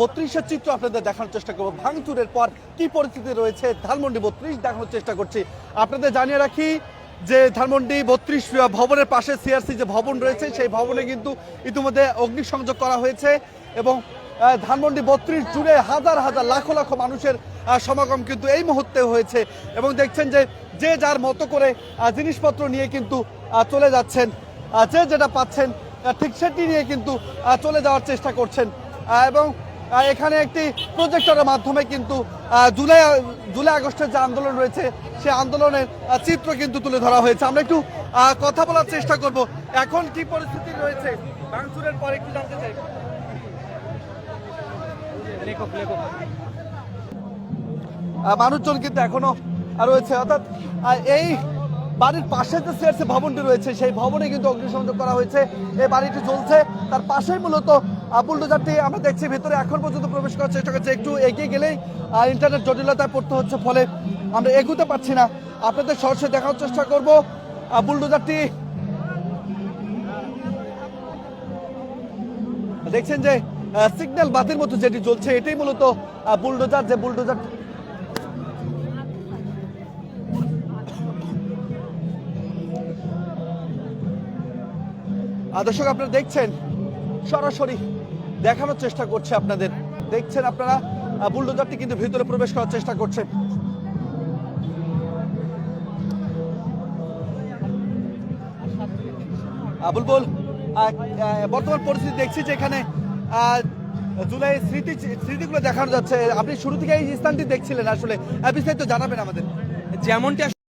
বত্রিশের চিত্র আপনাদের দেখানোর চেষ্টা করব। ভাঙচুরের পর কি পরিস্থিতি রয়েছে? ধানমন্ডি বত্রিশ দেখানোর চেষ্টা করছি। আপনাদের জানিয়ে রাখি যে ধানমন্ডি বত্রিশ ভবনের পাশে সিআরসি যে ভবন রয়েছে, সেই ভবনে কিন্তু ইতিমধ্যে অগ্নিসংযোগ করা হয়েছে এবং ধানমন্ডি বত্রিশ জুড়ে হাজার হাজার লাখো লাখো মানুষের সমাগম কিন্তু এই মুহূর্তে হয়েছে এবং দেখছেন যে যে যার মতো করে জিনিসপত্র নিয়ে কিন্তু চলে যাচ্ছেন। যে যেটা পাচ্ছেন ঠিক সেটি নিয়ে কিন্তু চলে যাওয়ার চেষ্টা করছেন। এবং এখানে একটি প্রজেক্টরের মাধ্যমে কিন্তু জুলাই জুলাই আগস্টের যে আন্দোলন রয়েছে সেই আন্দোলনের চিত্র কিন্তু তুলে ধরা হয়েছে। আমরা একটু কথা বলার চেষ্টা করব। এখন কি পরিস্থিতি রয়েছে? ভাঙচুরের পরে একটু জানতে চাই? মানুষজন কিন্তু এখনও রয়েছে। অর্থাৎ এই বাড়ির পাশে যে সিআরসি ভবনটি রয়েছে সেই ভবনে কিন্তু অগ্নিসংযোগ করা হয়েছে। এই বাড়িটি চলছে। তার পাশেই মূলত বুলডোজারটি আমরা দেখছি, ভেতরে এখন পর্যন্ত প্রবেশ করার চেষ্টা করছে। একটু এগিয়ে গেলেই ইন্টারনেট জটিলতায় পড়তে হচ্ছে, ফলে আমরা এগুতে পারছি না। আপনাদের সরাসরি দেখার চেষ্টা করব। বুলডোজারটি দেখছেন যে সিগন্যাল বাতির মতো যেটি চলছে এটাই মূলত বুলডোজার যে বুলডোজার দর্শক, আপনারা দেখছেন সরাসরি দেখানোর চেষ্টা করছে আপনাদের। দেখছেন আপনারা বুলডোজারটি কিন্তু ভিতরে প্রবেশ করার চেষ্টা করছে। বুলবুল বর্তমান পরিস্থিতি দেখছি যে এখানে জুলাই স্মৃতি, স্মৃতিগুলো দেখানো যাচ্ছে। আপনি শুরু থেকে এই স্থানটি দেখছিলেন আসলে। বিস্তারিত জানাবেন আমাদের। যেমনটি